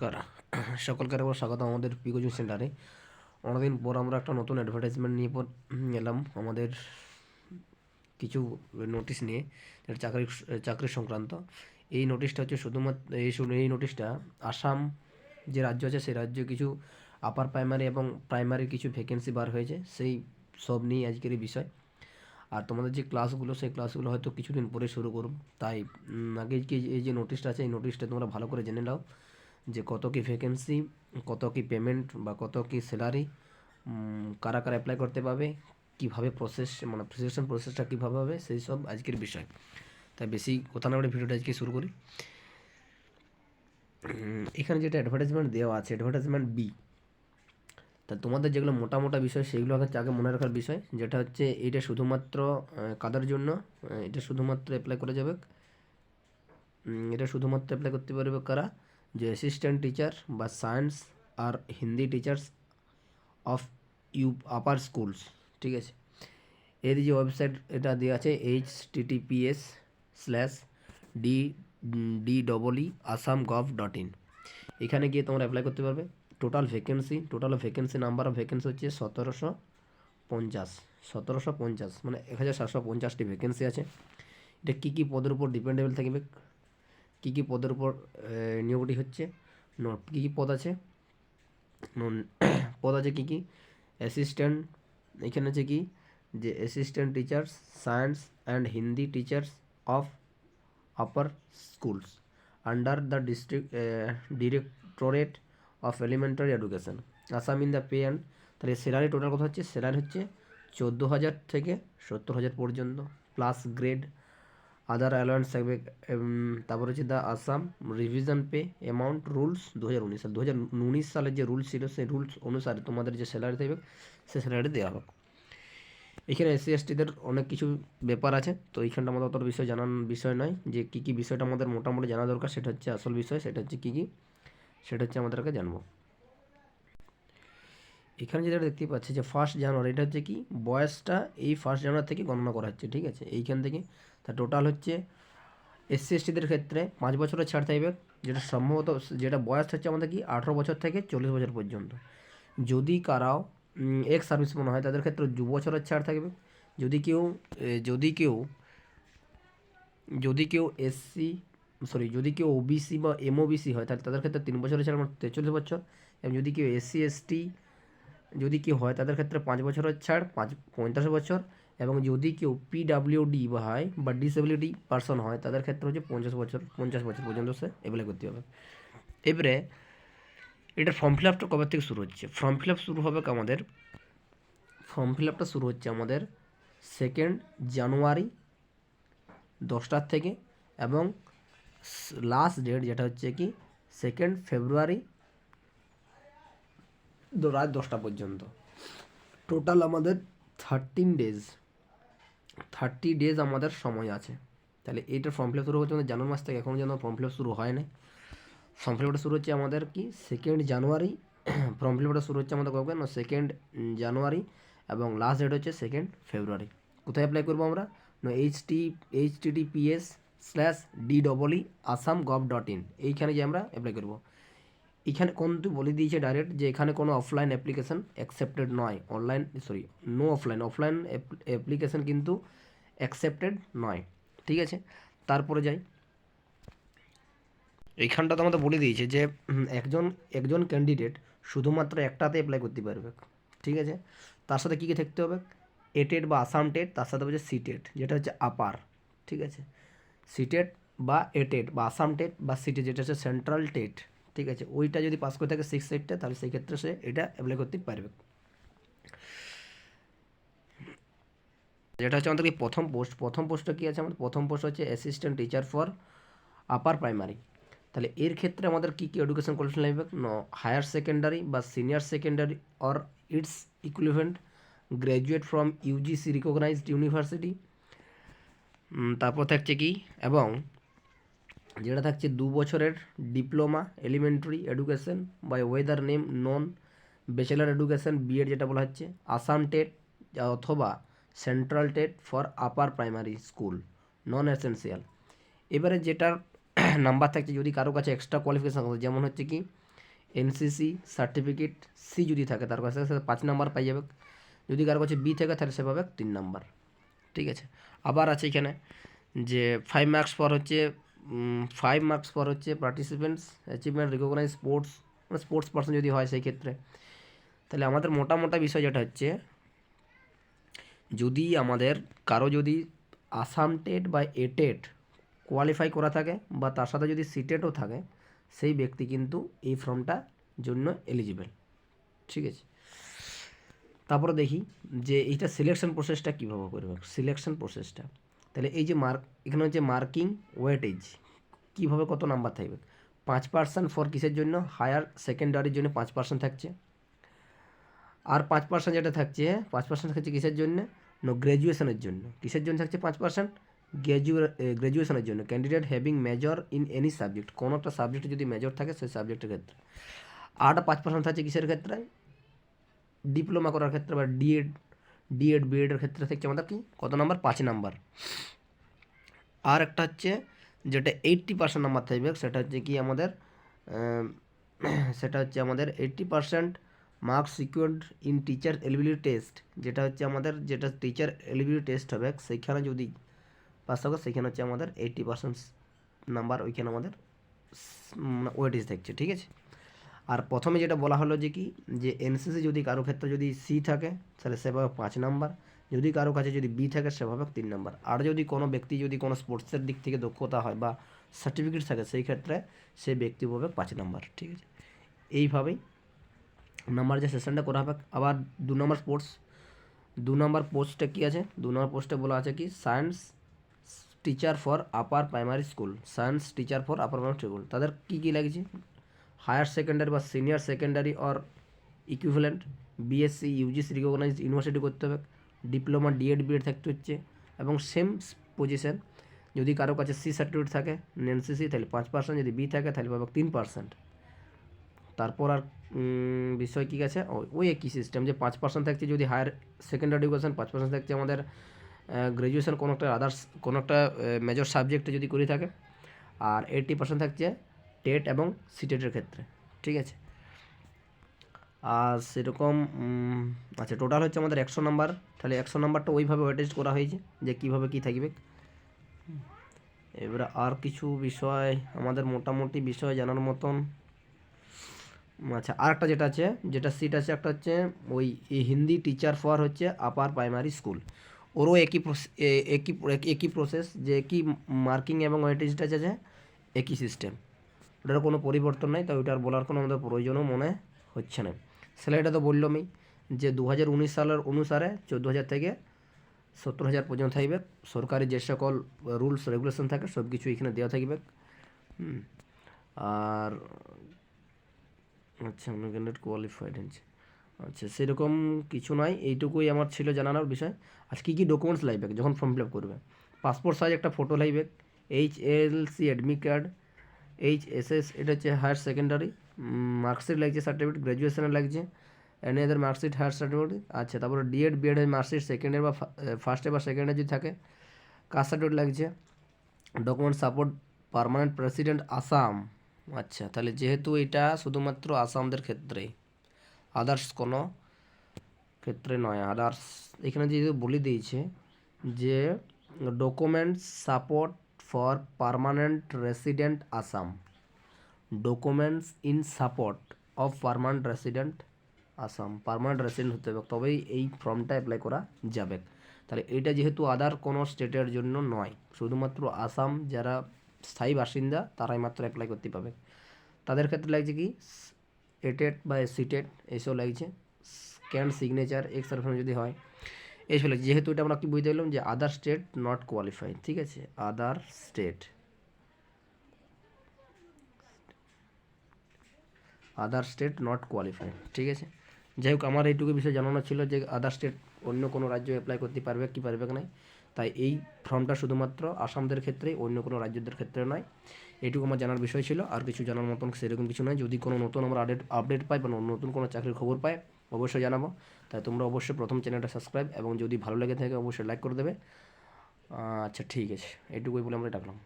নমস্কার। সকলকে আরেকবার স্বাগত আমাদের পি কোচিং সেন্টারে অনেকদিন পর আমরা একটা নতুন অ্যাডভার্টাইজমেন্ট নিয়ে পর এলাম আমাদের কিছু নোটিশ নিয়ে, যেটা চাকরি চাকরি সংক্রান্ত। এই নোটিশটা হচ্ছে শুধুমাত্র এই এই নোটিশটা আসাম যে রাজ্য আছে, সেই রাজ্যে কিছু আপার প্রাইমারি এবং প্রাইমারি কিছু ভ্যাকেন্সি বার হয়েছে। সেই সব নিয়ে আজকের এই বিষয়। আর তোমাদের যে ক্লাসগুলো সেই ক্লাসগুলো হয়তো কিছুদিন পরে শুরু করব তাই আগে কি এই যে নোটিশটা আছে, এই নোটিশটা তোমরা ভালো করে জেনে নাও। যে কত কি ভ্যাকেন্সি কত কি পেমেন্ট বা কত কি স্যালারি কারা কারা অ্যাপ্লাই করতে পারবে, কীভাবে প্রসেস মানে সিলেকশন প্রসেসটা কীভাবে হবে, সেই সব আজকের বিষয়। তাই বেশি কথা না বলে ভিডিওটা আজকে শুরু করি। এখানে যেটা অ্যাডভার্টাইজমেন্ট দেওয়া আছে অ্যাডভার্টাইজমেন্ট বি তা তোমাদের যেগুলো মোটা মোটা বিষয়, সেগুলো আগে আগে মনে রাখার বিষয়, যেটা হচ্ছে এটা শুধুমাত্র কাদের জন্য? এটা শুধুমাত্র অ্যাপ্লাই করা যাবে এটা শুধুমাত্র অ্যাপ্লাই করতে পারবে কারা? যে অ্যাসিস্ট্যান্ট টিচার বা science R Hindi teachers of you upper schools ঠিক আছে এর যে ওয়েবসাইট এটা দেওয়া আছে H TTPS slash D D double E Assam gov dot in এখানে গিয়ে তোমরা অ্যাপ্লাই করতে পারবে। Total vacancy total vacancy number of vacancy হচ্ছে সতেরোশো পঞ্চাশ। সতেরোশো পঞ্চাশ মানে এক হাজার সাতশো পঞ্চাশটি ভ্যাকেন্সি আছে। এটা কী কী পদের উপর ডিপেন্ডেবল থাকবে? কী কী পদের উপর নিয়োগটি হচ্ছে কী কী পদ আছে? পদ আছে কী কী? অ্যাসিস্ট্যান্ট, এখানে আছে কি? যে assistant teachers, science and Hindi teachers of upper schools, under the district directorate of elementary education, Assam in the pay and, তাহলে স্যালারি টোটাল কথা হচ্ছে? স্যালারি হচ্ছে চোদ্দ হাজার থেকে সত্তর হাজার পর্যন্ত প্লাস গ্রেড আদার অ্যালায়েন্স থাকবে তারপর হচ্ছে the Assam revision pay amount rules দু হাজার উনিশ সাল দু হাজার উনিশ সালের যে রুলস ছিল, সেই রুলস অনুসারে তোমাদের যে স্যালারি থাকবে সে স্যালারি দেওয়া হবে এখানে এসসি এসটিদের অনেক কিছু ব্যাপার আছে, তো এইখানটা আমাদের অত বিষয় জানার বিষয় নয় যে কী কী বিষয়টা আমাদের মোটামুটি জানা দরকার, সেটা হচ্ছে আসল বিষয়, সেটা হচ্ছে কী কী, সেটা হচ্ছে আমাদেরকে জানব। এখানে যেটা দেখতে পাচ্ছি যে ফার্স্ট জানুয়ারি এটা হচ্ছে কি, বয়সটা এই ফার্স্ট জানুয়ারি থেকে গণনা করা হচ্ছে, ঠিক আছে? এইখান থেকে তা টোটাল হচ্ছে এসসি এসটিদের ক্ষেত্রে পাঁচ বছরের ছাড় থাকবে যেটা সম্ভবত যেটা বয়স হচ্ছে আমাদের কি আঠেরো বছর থেকে চল্লিশ বছর পর্যন্ত। যদি কারাও এক্স সার্ভিস মনে হয়, তাদের ক্ষেত্রে দু বছরের ছাড় থাকবে যদি কেউ যদি কেউ যদি কেউ এসসি সরি যদি কেউ ওবিসি বা এমওবিসি হয়, তাহলে তাদের ক্ষেত্রে তিন বছরের ছাড় মানে তেচল্লিশ বছর। এবং যদি কেউ এসসি এসটি যদি কেউ হয়, তাদের ক্ষেত্রে পাঁচ বছরের ছাড়, পাঁচ, পঁয়তাল্লিশ বছর। এবং যদি কেউ পিডাব্লিউডি বা হয় বা ডিসেবিলিটি পার্সন হয়, তাদের ক্ষেত্রে হচ্ছে পঞ্চাশ বছর পঞ্চাশ বছর পর্যন্ত সে অ্যাপ্লাই করতে হবে এবারে এটা ফর্ম ফিল আপটা কবে থেকে শুরু হচ্ছে? ফর্ম ফিল আপ শুরু হবে আমাদের? ফর্ম ফিল আপটা শুরু হচ্ছে আমাদের সেকেন্ড জানুয়ারি দশটার থেকে এবং লাস্ট ডেট যেটা হচ্ছে কি সেকেন্ড ফেব্রুয়ারি রাত দশটা পর্যন্ত। টোটাল আমাদের থার্টিন ডেজ থার্টি ডেজ আমাদের সময় আছে। তাহলে এইটার ফর্ম ফিল শুরু হচ্ছে আমাদের জানুয়ারি মাস থেকে এখনও যেন ফর্ম ফিল শুরু হয় না ফর্ম ফিল শুরু হচ্ছে আমাদের কি? সেকেন্ড জানুয়ারি ফর্ম ফিল শুরু হচ্ছে আমাদের কবে? না সেকেন্ড জানুয়ারি এবং লাস্ট ডেট হচ্ছে সেকেন্ড ফেব্রুয়ারি কোথায় অ্যাপ্লাই করব আমরা? না H T H T T P S slash D double E Assam gov dot in এইখানে যে আমরা অ্যাপ্লাই করব। এখানে কোন কিন্তু বলে দিয়েছে ডাইরেক্ট যে এখানে কোনো অফলাইন অ্যাপ্লিকেশন অ্যাকসেপ্টেড নয়। Online sorry no offline offline application কিন্তু অ্যাকসেপ্টেড নয়। ঠিক আছে? তারপরে যাই। এইখানটা তো আমাদের বলে দিয়েছে যে একজন একজন ক্যান্ডিডেট শুধুমাত্র একটাতে অ্যাপ্লাই করতে পারবে। ঠিক আছে? তার সাথে কী কী থাকতে হবে? এটেড বা আসাম টেট, তার সাথে হচ্ছে সিটেট যেটা হচ্ছে আপার ঠিক আছে? সিটেট বা এটেড বা আসাম টেট বা সিটেট যেটা হচ্ছে সেন্ট্রাল টেট। ঠিক আছে, ওইটা যদি পাস করে থাকে সিক্স এইটটা তাহলে সেই ক্ষেত্রে সে এটা অ্যাপ্লাই করতে পারবে। যেটা হচ্ছে আমাদের প্রথম পোস্ট প্রথম পোস্টটা কী আছে আমাদের? প্রথম পোস্ট হচ্ছে assistant teacher for upper primary তাহলে এর ক্ষেত্রে আমাদের কী কী এডুকেশন কোয়ালিফিকেশন লাগবে? ন হায়ার সেকেন্ডারি বা senior secondary or its equivalent graduate from UGC recognised university তারপর থাকছে কি? এবং যেটা থাকছে দু বছরের diploma elementary education by whatever name known bachelor education BEd যেটা বলা হচ্ছে আসাম টেট অথবা central TET for upper primary school non essential এবারে যেটার নাম্বার থাকছে, যদি কারও কাছে এক্সট্রা কোয়ালিফিকেশান যেমন হচ্ছে কি এনসিসি সার্টিফিকেট সি যদি থাকে, তার কাছে সে পাঁচ নাম্বার পাই যাবে। যদি কারও কাছে বি থাকে, তাহলে সে পাবে তিন নাম্বার ঠিক আছে? আবার আছে এখানে যে ফাইভ মার্কস পর হচ্ছে ফাইভ মার্কস পর হচ্ছে পার্টিসিপেন্টস অ্যাচিভমেন্ট রিকগনাইজ স্পোর্টস মানে স্পোর্টস পার্সন যদি হয় সেই ক্ষেত্রে। তাহলে আমাদের মোটা মোটা বিষয় যেটা হচ্ছে, যদি আমাদের কারও যদি আসাম টেট বা এটেট কোয়ালিফাই করা থাকে বা তার সাথে যদি সিটেটও থাকে, সেই ব্যক্তি কিন্তু এই ফর্মটা জন্য এলিজিবল ঠিক আছে? তারপরে দেখি যে এইটা সিলেকশন প্রসেসটা কীভাবে করবে? সিলেকশন প্রসেসটা তাহলে এই যে মার্ক, এখানে হচ্ছে মার্কিং ওয়েটেজ, কীভাবে কত নাম্বার থাকবে? পাঁচ পার্সেন্ট ফর কিসের জন্য? হায়ার সেকেন্ডারির জন্য পাঁচ পার্সেন্ট থাকছে। আর পাঁচ পার্সেন্ট যেটা থাকছে, পাঁচ পার্সেন্ট থাকছে কিসের জন্য? নো, গ্র্যাজুয়েশনের জন্য। কিসের জন্য থাকছে পাঁচ পার্সেন্ট? গ্র্যাজুয়ে গ্র্যাজুয়েশনের জন্য। Candidate having major in any subject, কোনো একটা সাবজেক্টে যদি মেজর থাকে, সেই সাবজেক্টের ক্ষেত্রে। আর পাঁচ পার্সেন্ট থাকছে কিসের ক্ষেত্রে? ডিপ্লোমা করার ক্ষেত্রে বা ডিএড ডিএড বিএডের ক্ষেত্রে থাকছে আমাদের কি? কত নাম্বার? পাঁচ নাম্বার। আর একটা হচ্ছে যেটা এইট্টি পার্সেন্ট নাম্বার থাকবে, সেটা হচ্ছে কি আমাদের সেটা হচ্ছে আমাদের eighty percent marks secured in teacher eligibility test যেটা হচ্ছে আমাদের, যেটা টিচার এলিবিলিটি টেস্ট হবে, সেইখানে যদি পাস থাকে সেখানে হচ্ছে আমাদের এইট্টি পার্সেন্ট নাম্বার, ওইখানে আমাদের ওয়েটেজ থাকছে, ঠিক আছে? আর প্রথমে যেটা বলা হলো যে কি, যে এনসিসি যদি কারও ক্ষেত্রে যদি সি থাকে, তাহলে সেভাবে পাঁচ নাম্বার। যদি কারও কাছে যদি বি থাকে, সেভাবে তিন নাম্বার। আর যদি কোনো ব্যক্তি যদি কোনো স্পোর্টসের দিক থেকে দক্ষতা হয় বা সার্টিফিকেট থাকে, সেই ক্ষেত্রে সেই ব্যক্তি পাবে পাঁচ নাম্বার, ঠিক আছে? এইভাবেই নাম্বার যে সেশনটা করা হবে। আবার দু নম্বর স্পোর্টস দু নম্বর পোস্টে কী আছে? দু নম্বর পোস্টে বলা আছে কি science teacher for upper primary school science teacher for upper primary school তাদের কী কী লাগছে হায়ার সেকেন্ডারি বা senior secondary or equivalent BSc UGC recognised university করতে হবে। ডিপ্লোমা ডিএড বিএড থাকতে হচ্ছে এবং সেম পজিশন যদি কারও কাছে সি সার্টিফিকেট থাকে এনসিসি তাহলে পাঁচ পার্সেন্ট যদি বি থাকে, তাহলে পাবে তিন পার্সেন্ট তারপর আর বিষয় কী আছে ওই একই সিস্টেম যে পাঁচ পার্সেন্ট থাকছে যদি হায়ার সেকেন্ডারি এডুকেশন পাঁচ পার্সেন্ট থাকছে আমাদের গ্র্যাজুয়েশন কোনো একটা আদার্স কোনো একটা মেজর সাবজেক্টে যদি করে থাকে, আর এইটটি পার্সেন্ট থাকছে টেট এবং সিটেটের ক্ষেত্রে, ঠিক আছে? আর সেরকম আচ্ছা টোটাল হচ্ছে আমাদের একশো নাম্বার তাহলে একশো নাম্বারটা ওইভাবে ওয়েটেজ করা হয়েছে যে কীভাবে কী থাকবে। এবারে আর কিছু বিষয়, আমাদের মোটামুটি বিষয় জানার মতন। আচ্ছা আর একটা যেটা আছে, যেটা সিট আছে একটা হচ্ছে ওই হিন্দি টিচার ফর হচ্ছে আপার প্রাইমারি স্কুল ওরও একই একই একই প্রসেস যে একই মার্কিং এবং ওয়েটেজটা আছে একই সিস্টেম ওটার কোনো পরিবর্তন নাই, তাই ওইটার বলার কোনো আমাদের প্রয়োজনও মনে হচ্ছে না। স্যালারিটা তো বললামই যে দু হাজার উনিশ সালের অনুসারে চোদ্দ হাজার থেকে সত্তর হাজার পর্যন্ত থাকবে। সরকারি যে সকল রুলস রেগুলেশন থাকে, সব কিছু এখানে দেওয়া থাকবে। আর আচ্ছা ক্যান্ডিডেট কোয়ালিফাইড হচ্ছে আচ্ছা সেরকম কিছু নয় এইটুকুই আমার ছিল জানানোর বিষয়। আর কী কী ডকুমেন্টস লাগবে, যখন ফর্ম ফিল আপ করবে? পাসপোর্ট সাইজ একটা ফটো লাগবে H L C admit card H S S এটা হচ্ছে হায়ার সেকেন্ডারি মার্কশিট লাগছে সার্টিফিকেট গ্র্যাজুয়েশনের লাগছে any other marksheet higher certificate আচ্ছা তারপরে DEd BEd marksheet second year বা ফার্স্ট ইয়ার বা সেকেন্ড ইয়ার যদি থাকে কাস্ট সার্টিফিকেট লাগছে? Document support permanent president Assam আচ্ছা তাহলে যেহেতু এটা শুধুমাত্র আসামদের ক্ষেত্রে আদার্স কোনো ক্ষেত্রে নয় আদার্স এখানে যেহেতু বলে দিয়েছে যে documents support for permanent resident Assam. Documents in support of permanent resident Assam. Permanent resident হতে হবে, তবেই এই ফর্মটা অ্যাপ্লাই করা যাবে। তাহলে এটা যেহেতু আদার কোনো স্টেটের জন্য নয়, শুধুমাত্র আসাম যারা স্থায়ী বাসিন্দা তারাই মাত্র অ্যাপ্লাই করতে পাবে তাদের ক্ষেত্রে লাগছে কি? এটেড বা সিটেড এইসব লাগছে। স্ক্যান সিগনেচার এক্স যদি হয় এইসব লাগছে যেহেতু এটা আমরা কি বুঝতে পারলাম যে আদার স্টেট নট কোয়ালিফাই ঠিক আছে? Other state other state not qualified ঠিক আছে? যাই হোক, আমার এইটুকু বিষয়ে জানানো ছিল যে আদার স্টেট অন্য কোনো রাজ্য অ্যাপ্লাই করতে পারবে কি পারবে কি না। তাই এই ফর্মটা শুধুমাত্র আসামদের ক্ষেত্রে, অন্য কোনো রাজ্যদের ক্ষেত্রে নয়। এইটুকু আমার জানার বিষয় ছিল। আর কিছু জানার মতন সেরকম কিছু নয় যদি কোনো নতুন আমরা আপডেট আপডেট পাই বা নতুন কোনো চাকরির খবর পাই অবশ্যই জানাব। তাই তোমরা অবশ্যই প্রথম চ্যানেলটা সাবস্ক্রাইব এবং যদি ভালো লেগে থাকে, অবশ্যই লাইক করে দেবে। আচ্ছা ঠিক আছে। এইটুকুই বলে আমরা ডাকলাম